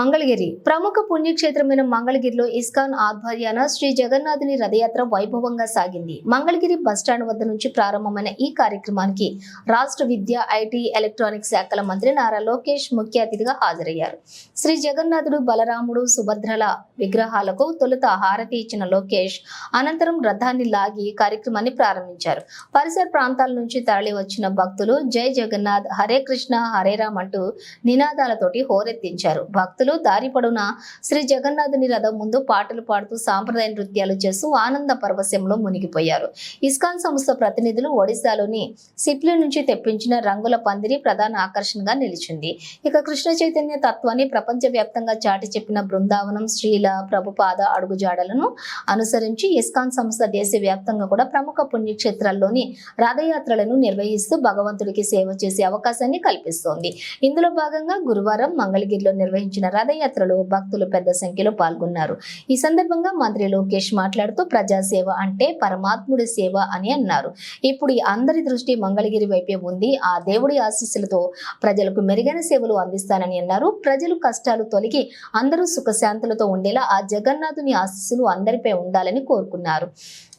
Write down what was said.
మంగళగిరి. ప్రముఖ పుణ్యక్షేత్రమైన మంగళగిరిలో ఇస్కాన్ ఆధ్వర్యాన శ్రీ జగన్నాథుని రథయాత్ర వైభవంగా సాగింది. మంగళగిరి బస్టాండ్ వద్ద నుంచి ప్రారంభమైన ఈ కార్యక్రమానికి రాష్ట్ర విద్య ఐటీ ఎలక్ట్రానిక్ శాఖల మంత్రి నారా లోకేష్ ముఖ్య అతిథిగా హాజరయ్యారు. శ్రీ జగన్నాథుడు బలరాముడు సుభద్రల విగ్రహాలకు తొలుత హారతి ఇచ్చిన లోకేష్ అనంతరం రథాన్ని లాగి కార్యక్రమాన్ని ప్రారంభించారు. పరిసర ప్రాంతాల నుంచి తరలి వచ్చిన భక్తులు జై జగన్నాథ్ హరే కృష్ణ హరే రామ్ అంటూ నినాదాలతోటి హోరెత్తించారు. భక్తులు భక్తులు దారి పొడవునా శ్రీ జగన్నాథుని రథం ముందు పాటలు పాడుతూ సాంప్రదాయ నృత్యాలు చేస్తూ ఆనంద పరవశంలో మునిగిపోయారు. ఇస్కాన్ సంస్థ ప్రతినిధులు ఒడిశాలోని సిప్లి నుంచి తెప్పించిన రంగుల పందిరి ప్రధాన ఆకర్షణగా నిలిచింది. ఇక కృష్ణ చైతన్య తత్వాన్ని ప్రపంచవ్యాప్తంగా చాటి చెప్పిన బృందావనం శ్రీల ప్రభుపాద అడుగుజాడలను అనుసరించి ఇస్కాన్ సంస్థ దేశవ్యాప్తంగా కూడా ప్రముఖ పుణ్యక్షేత్రాల్లోని రథయాత్రలను నిర్వహిస్తూ భగవంతుడికి సేవ చేసే అవకాశాన్ని కల్పిస్తోంది. ఇందులో భాగంగా గురువారం మంగళగిరిలో నిర్వహించిన రథయాత్రలో భక్తులు పెద్ద సంఖ్యలో పాల్గొన్నారు. ఈ సందర్భంగా మంత్రి లోకేష్ మాట్లాడుతూ ప్రజాసేవ అంటే పరమాత్ముడి సేవ అని అన్నారు. ఇప్పుడు ఈ అందరి దృష్టి మంగళగిరి వైపే ఉంది. ఆ దేవుడి ఆశీస్సులతో ప్రజలకు మెరుగైన సేవలు అందిస్తానని అన్నారు. ప్రజలు కష్టాలు తొలగి అందరూ సుఖశాంతులతో ఉండేలా ఆ జగన్నాథుని ఆశీస్సులు అందరిపై ఉండాలని కోరుకున్నారు.